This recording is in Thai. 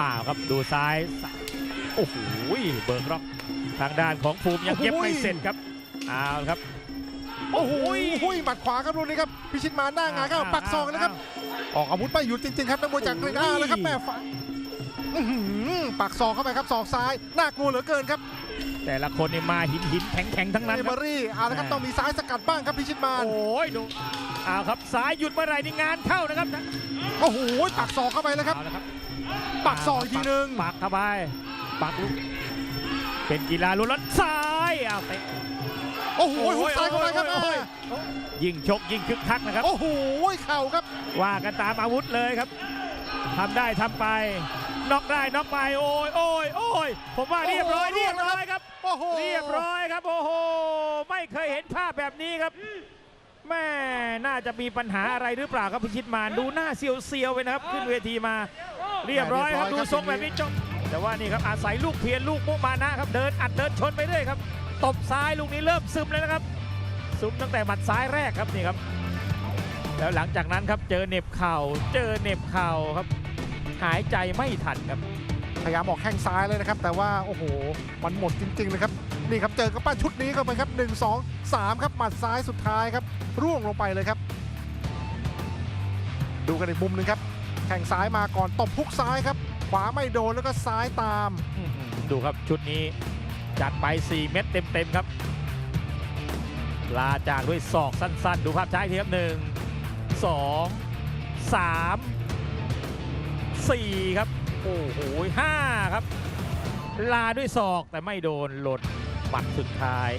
อ้าวครับดูซ้ายโอ้โหเบิร์กร็อกทางด้านของภูมิยังเย็บไม่เสร็จครับอ้าวครับโอ้โหหุ้ยหมัดขวาครับลูกนี้ครับพิชิตมาหน้างานเข้าปักศอกนะครับออกอาวุธไม่หยุดจริงๆครับนักมวยจากเกรงอ้าแล้วครับแม่ฝันอื้อหือปักศอกเข้าไปครับศอกซ้ายน่ากลัวเหลือเกินครับ แต่ละคนนี่มาหินหินแข็งแข็งๆทั้งนั้นเอคเบรัอบรี่เอาละครับต้องมีซ้ายสกัดบ้างครับพิชิตมาโอ้ยดูอ้าวครับซ้ายหยุดเมื่อไหร่นี่งานเข้านะครับโอ้โหปักศอกเข้าไปแล้วครับเอาละครับปักศอกอีกทีหนึ่งปักเข้าไปปักลูกเป็นกีฬาลุ้นล้นซ้ายอ้าวเตะโอ้โหหุกซ้ายเข้าไปครับโอ้โหโอ้โหยิ่งชกยิ่งคึกคักนะครับโอ้โหเข่าครับ ว่ากันตามอาวุธเลยครับทำได้ทำไป น็อกได้น็อกไปโอ้ยโอ้ยโอ้ยผมว่าเรียบร้อยโอ้โหเรียบร้อยครับโอ้โหเรียบร้อยครับโอ้โหไม่เคยเห็นภาพแบบนี้ครับแม่น่าจะมีปัญหาอะไรหรือเปล่าครับพิชิตมารดูหน้าเซียวๆไปนะครับ ขึ้นเวทีมา เรียบร้อยครับดูทรงแบบนี้จบแต่ว่านี่ครับอาศัยลูกเพียรลูกมุมานะครับ เดินอัดเดินชนไปเรื่อยครับตบซ้ายลูกนี้เริ่มซึมเลยนะครับ ซึมตั้งแต่หมัดซ้ายแรกครับนี่ครับ แล้วหลังจากนั้นครับเจอเหน็บเข่าเจอเหน็บเข่าครับ หายใจไม่ทันครับ พยายามออกแข้งซ้ายเลยนะครับ แต่ว่าโอ้โหมันหมดจริงๆเลยครับนี่ครับเจอกับปั้นชุดนี้เข้าไปครับ 1 2 3 ครับหมัดซ้ายสุดท้ายครับ ร่วงลงไปเลยครับ ดูกันอีกมุมหนึ่งครับแข้งซ้ายมาก่อนตบพุกซ้ายครับ ขวาไม่โดนแล้วก็ซ้ายตามอื้อหือดูครับชุดนี้จัดไป 4 เม็ดเต็มๆครับ ลาจากด้วยศอกสั้นๆ ดูภาพช้าอีกทีครับหนึ่งสองสาม 4 ครับ โอ้โหห้าครับ ลาด้วยศอกแต่ไม่โดนหลดบัตรสุดท้าย